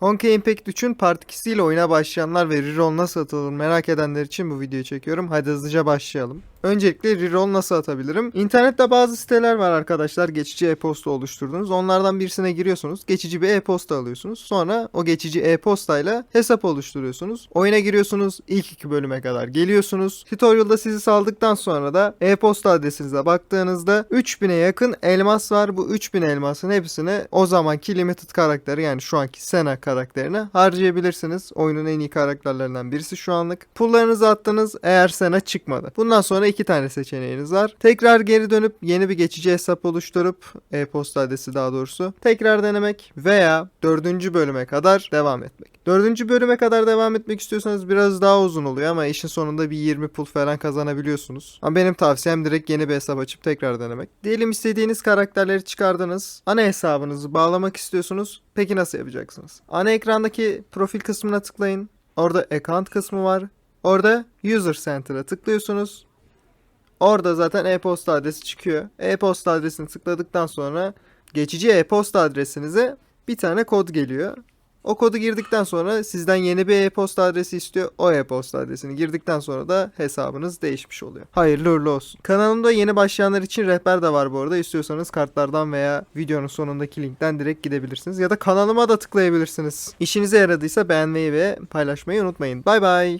Honkai Impact 3'ün Part 2'si ile oyuna başlayanlar ve reroll nasıl atılır merak edenler için bu videoyu çekiyorum. Hadi hızlıca başlayalım. Öncelikle reroll nasıl atabilirim? İnternette bazı siteler var arkadaşlar. Geçici e-posta oluşturdunuz. Onlardan birisine giriyorsunuz. Geçici bir e-posta alıyorsunuz. Sonra o geçici e-postayla hesap oluşturuyorsunuz. Oyuna giriyorsunuz. İlk iki bölüme kadar geliyorsunuz. Tutorial'da sizi saldıktan sonra da e-posta adresinize baktığınızda 3000'e yakın elmas var. Bu 3000 elmasın hepsini o zamanki limited karakteri yani şu anki Sena karakterine harcayabilirsiniz. Oyunun en iyi karakterlerinden birisi şu anlık. Pullarınızı attınız eğer Sena çıkmadı. Bundan sonra iki tane seçeneğiniz var. Tekrar geri dönüp yeni bir geçici hesap oluşturup e-posta adresi daha doğrusu tekrar denemek veya dördüncü bölüme kadar devam etmek. Dördüncü bölüme kadar devam etmek istiyorsanız biraz daha uzun oluyor ama işin sonunda bir 20 pul falan kazanabiliyorsunuz. Ama benim tavsiyem direkt yeni bir hesap açıp tekrar denemek. Diyelim istediğiniz karakterleri çıkardınız. Ana hesabınızı bağlamak istiyorsunuz. Peki nasıl yapacaksınız? Ana ekrandaki profil kısmına tıklayın. Orada account kısmı var. Orada User Center'a tıklıyorsunuz. Orada zaten e-posta adresi çıkıyor. E-posta adresini tıkladıktan sonra geçici e-posta adresinize bir tane kod geliyor. O kodu girdikten sonra sizden yeni bir e-posta adresi istiyor. O e-posta adresini girdikten sonra da hesabınız değişmiş oluyor. Hayırlı uğurlu olsun. Kanalımda yeni başlayanlar için rehber de var bu arada. İstiyorsanız kartlardan veya videonun sonundaki linkten direkt gidebilirsiniz. Ya da kanalıma da tıklayabilirsiniz. İşinize yaradıysa beğenmeyi ve paylaşmayı unutmayın. Bay bay.